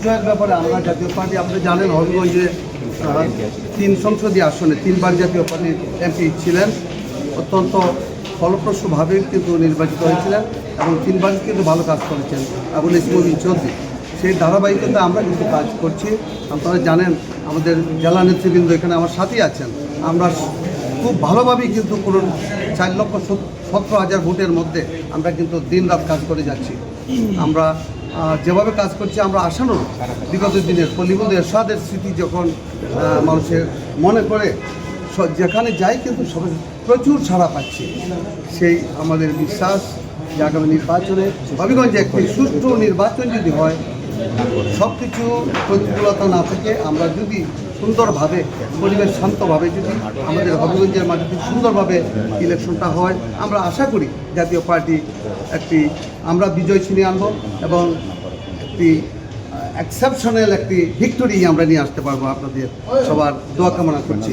বিজয়ের ব্যাপারে আমরা জাতীয় পার্টি আপনি জানেন হবিগঞ্জে আহ, তিন সংসদীয় আসনে তিনবার জাতীয় পার্টির এমপি ছিলেন। অত্যন্ত ফলপ্রসূভাবে কিন্তু নির্বাচিত হয়েছিলেন এবং তিনবার কিন্তু ভালো কাজ করেছেন আবুল ইসমুদ্দিন চৌধুরী। সেই ধারাবাহিকতা আমরা কিন্তু কাজ করছি। আপনারা জানেন আমাদের জেলা নেতৃবৃন্দ এখানে আমার সাথেই আছেন। আমরা খুব ভালোভাবেই কিন্তু কোনো চার লক্ষ সতেরো হাজার ভোটের মধ্যে আমরা কিন্তু দিন রাত কাজ করে যাচ্ছি। আমরা যেভাবে কাজ করছি, আমরা আসানোর বিগত দিনের পল্লীবন্ধু এরশাদের স্মৃতি যখন মানুষের মনে করে যেখানে যাই কিন্তু সবাই প্রচুর ছাড়া পাচ্ছি। সেই আমাদের বিশ্বাস যে আগামী নির্বাচনে হবিগঞ্জে একটি সুষ্ঠু নির্বাচন যদি হয় সব কিছু প্রতিকূলতা না থেকে আমরা যদি সুন্দরভাবে, পরিবেশ শান্তভাবে যদি আমাদের হবিগঞ্জের মাটিতে সুন্দরভাবে ইলেকশনটা হয়, আমরা আশা করি জাতীয় পার্টি একটি, আমরা বিজয় ছিনিয়ে আনব এবং একটি এক্সেপশনাল একটি ভিক্টোরি আমরা নিয়ে আসতে পারব। আপনাদের সবার দোয়া কামনা করছি।